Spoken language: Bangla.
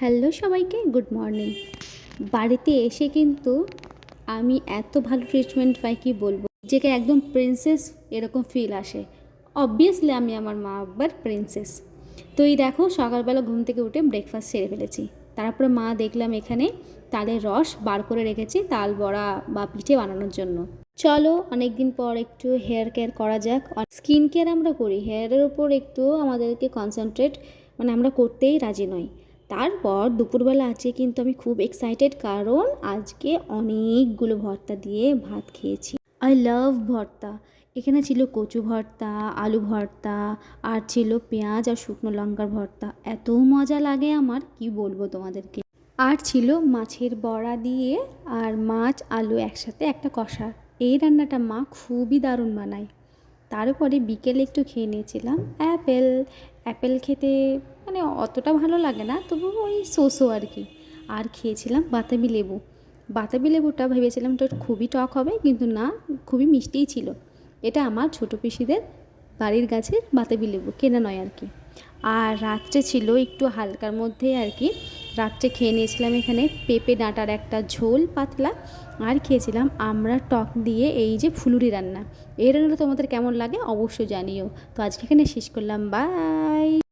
হ্যালো সবাইকে, গুড মর্নিং। বাড়িতে এসে কিন্তু আমি এত ভালো ট্রিটমেন্ট পাই, কি বলব? নিজেকে একদম প্রিন্সেস এরকম ফিল আসে। অবভিয়াসলি আমি আমার মা আব্বার প্রিন্সেস তো এই দেখো, সকালবেলা ঘুম থেকে উঠে ব্রেকফাস্ট সেরে ফেলেছি। তারপরে মা দেখলাম এখানে তালের রস বার করে রেখেছি, তাল বড়া বা পিঠে বানানোর জন্য। চলো অনেক দিন পর একটু হেয়ার কেয়ার করা যাক। স্কিন কেয়ার আমরা করি হেয়ারের ওপর একটু আমাদেরকে কনসেন্ট্রেট মানে আমরা করতেই রাজি নই। তারপর দুপুরবেলা আছে কিন্তু আমি খুব এক্সাইটেড কারণ আজকে অনেকগুলো ভর্তা দিয়ে ভাত খেয়েছি। আই লাভ ভর্তা। এখানে ছিল কচু ভর্তা, আলু ভর্তা, আর ছিল পেঁয়াজ আর শুকনো লঙ্কার ভর্তা। এত মজা লাগে আমার, কি বলব তোমাদেরকে? আর ছিল মাছের বড়া দিয়ে আর মাছ, আলু একসাথে একটা কষা। এই রান্নাটা মা খুবই দারুণ বানায়। তারপরে বিকেলে একটু খেয়ে নিয়েছিলাম। অ্যাপেল। অ্যাপেল খেতে মানে অতটা ভালো লাগে না তবু ওই সোসো আর কি। আর খেয়েছিলাম বাতাবি লেবু। বাতাবি লেবুটা ভেবেছিলাম তো খুবই টক হবে, কিন্তু না, খুবই মিষ্টিই ছিল। এটা আমার ছোটো পিসিদের বাড়ির গাছের বাতাবি লেবু, কেনা নয় আর কি। আর রাত্রে ছিল একটু হালকার মধ্যে আর কি, রাত্রে খেয়ে নিয়েছিলাম এখানে পেঁপে ডাঁটার একটা ঝোল পাতলা, আর খেয়েছিলাম আমরা টক দিয়ে এই যে ফুলুরি রান্না। এই রান্নাটা তোমাদের কেমন লাগে অবশ্যই জানিও। তো আজকে এখানে শেষ করলাম, বাই!